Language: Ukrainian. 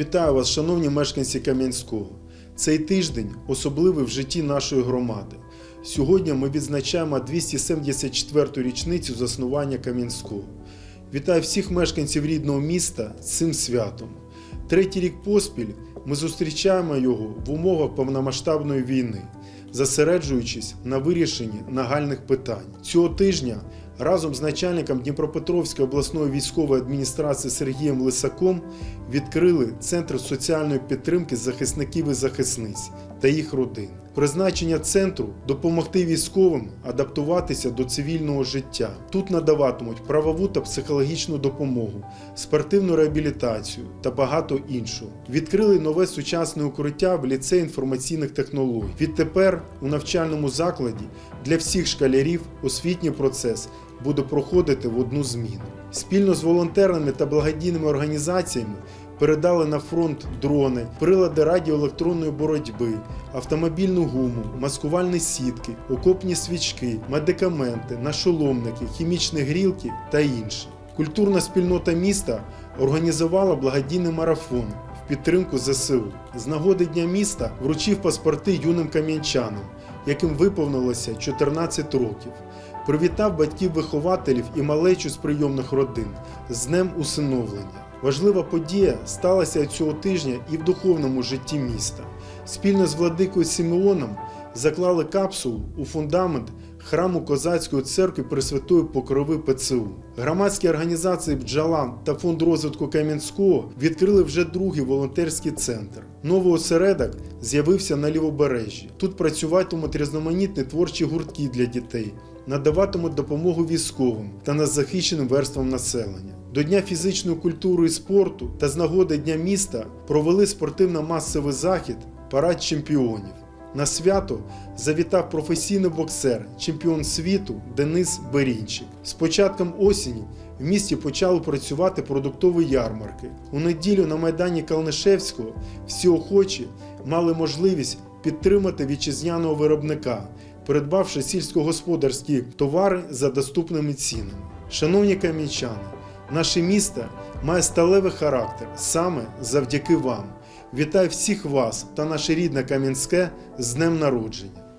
Вітаю вас, шановні мешканці Кам'янського. Цей тиждень особливий в житті нашої громади. Сьогодні ми відзначаємо 274-ту річницю заснування Кам'янського. Вітаю всіх мешканців рідного міста з цим святом. Третій рік поспіль ми зустрічаємо його в умовах повномасштабної війни, зосереджуючись на вирішенні нагальних питань. Цього тижня разом з начальником Дніпропетровської обласної військової адміністрації Сергієм Лисаком відкрили Центр соціальної підтримки захисників і захисниць та їх родин. Призначення центру допомогти військовим адаптуватися до цивільного життя. Тут надаватимуть правову та психологічну допомогу, спортивну реабілітацію та багато іншого. Відкрили нове сучасне укриття в ліцеї інформаційних технологій. Відтепер у навчальному закладі для всіх школярів освітній процес буде проходити в одну зміну. Спільно з волонтерними та благодійними організаціями передали на фронт дрони, прилади радіоелектронної боротьби, автомобільну гуму, маскувальні сітки, окопні свічки, медикаменти, нашоломники, хімічні грілки та інше. Культурна спільнота міста організувала благодійний марафон підтримку ЗСУ. З нагоди Дня міста вручив паспорти юним кам'янчанам, яким виповнилося 14 років. Привітав батьків-вихователів і малечу з прийомних родин з Днем усиновлення. Важлива подія сталася цього тижня і в духовному житті міста. Спільно з владикою Симеоном заклали капсулу у фундамент храму Козацької церкви Пресвятої Покрови ПЦУ. Громадські організації Бджала та фонд розвитку Кам'янського відкрили вже другий волонтерський центр. Новий осередок з'явився на лівобережжі. Тут працюватимуть різноманітні творчі гуртки для дітей, надаватимуть допомогу військовим та незахищеним верствам населення. До Дня фізичної культури і спорту та з нагоди Дня міста провели спортивно-масовий захід Парад чемпіонів. На свято завітав професійний боксер, чемпіон світу Денис Берінчик. З початком осені в місті почали працювати продуктові ярмарки. У неділю на майдані Калнишевського всі охочі мали можливість підтримати вітчизняного виробника, придбавши сільськогосподарські товари за доступними цінами. Шановні кам'янчани, наше місто має сталевий характер саме завдяки вам. Вітаю всіх вас та наше рідне Кам'янське з днем народження.